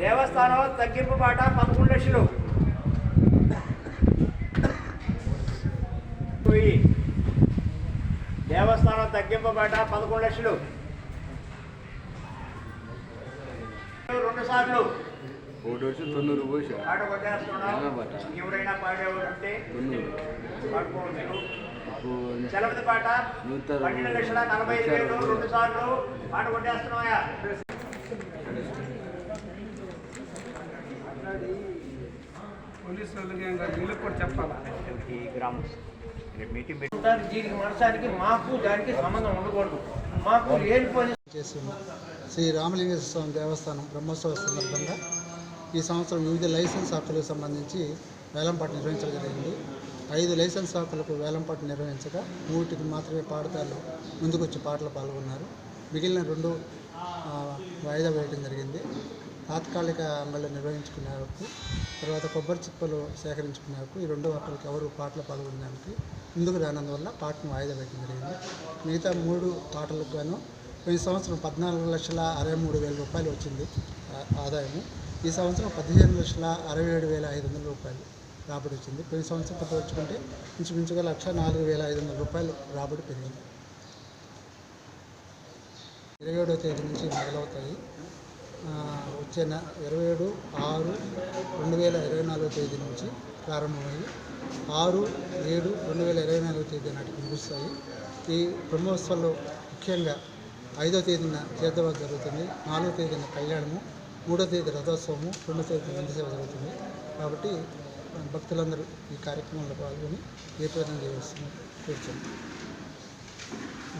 దేవస్థానం తగ్గింపు బాట పదకొండు లక్షలు. వెయ్యి. దేవస్థానం తగ్గింపు బాట పదకొండు లక్షలు. రెండు సార్లు. ఒకటి వచ్చి తొన్నూరు పోసా. ఎవరైనా ఉంటే పాడుకోవచ్చు చలపతి పాట పన్నెండు లక్షల నలభై ఐదు వేలు రెండు సార్లు. పాట కొట్టేస్తున్నాయా పోలీసు వాళ్ళకి వీళ్ళకి కూడా చెప్పాలా? ఈ గ్రామం మీటింగ్ పెట్టి ఉంటారు. దీనికి మనసానికి మాకు దానికి సంబంధం ఉండకూడదు. మాకు లేని పని శ్రీ రామలింగేశ్వర స్వామి దేవస్థానం బ్రహ్మోత్సవ సందర్భంగా ఈ సంవత్సరం వివిధ లైసెన్స్ హక్కులకు సంబంధించి వేలంపాట నిర్వహించడం జరిగింది. ఐదు లైసెన్స్ హక్కులకు వేలంపాట నిర్వహించగా మూటికి మాత్రమే పాడతారు ముందుకొచ్చి పాటలు పాల్గొన్నారు. మిగిలిన రెండు ఆ, వాయిదా వేయడం జరిగింది. తాత్కాలిక అమలు నిర్వహించుకునే వరకు తర్వాత కొబ్బరి చిప్పలు సేకరించుకునే వరకు ఈ రెండు అక్కడికి ఎవరు పాటలు పాల్గొనడానికి ముందుకు రానందువల్ల పాటను వాయిదా వేయడం జరిగింది. మిగతా మూడు పాటలకు గాను పోయిన సంవత్సరం పద్నాలుగు లక్షల అరవై మూడు వేల రూపాయలు వచ్చింది ఆదాయము. ఈ సంవత్సరం పదిహేను లక్షల అరవై ఏడు వేల ఐదు వందల రూపాయలు రాబడి వచ్చింది. పోయిన సంవత్సరంతో పోల్చుకుంటే ఇంచుమించుగా లక్ష నాలుగు వేల ఐదు వందల రూపాయలు రాబడి పెరిగింది. ఇరవై ఏడవ తేదీ నుంచి మొదలవుతాయి. వచ్చే నె ఇరవై ఏడు ఆరు రెండు వేల ఇరవై నాలుగో తేదీ నుంచి ప్రారంభమయ్యి ఆరు ఏడు రెండు వేల ఇరవై నాలుగో తేదీ నాటికి ముగుస్తాయి. ఈ బ్రహ్మోత్సవాల్లో ముఖ్యంగా ఐదో తేదీన తీర్థవాద జరుగుతుంది నాలుగో తేదీన కళ్యాణము మూడో తేదీ రథోత్సవము రెండో తేదీ వందసేవ జరుగుతుంది. కాబట్టి భక్తులందరూ ఈ కార్యక్రమంలో పాల్గొని ఏ ప్రయత్నం చేయవలసింది కూర్చోండి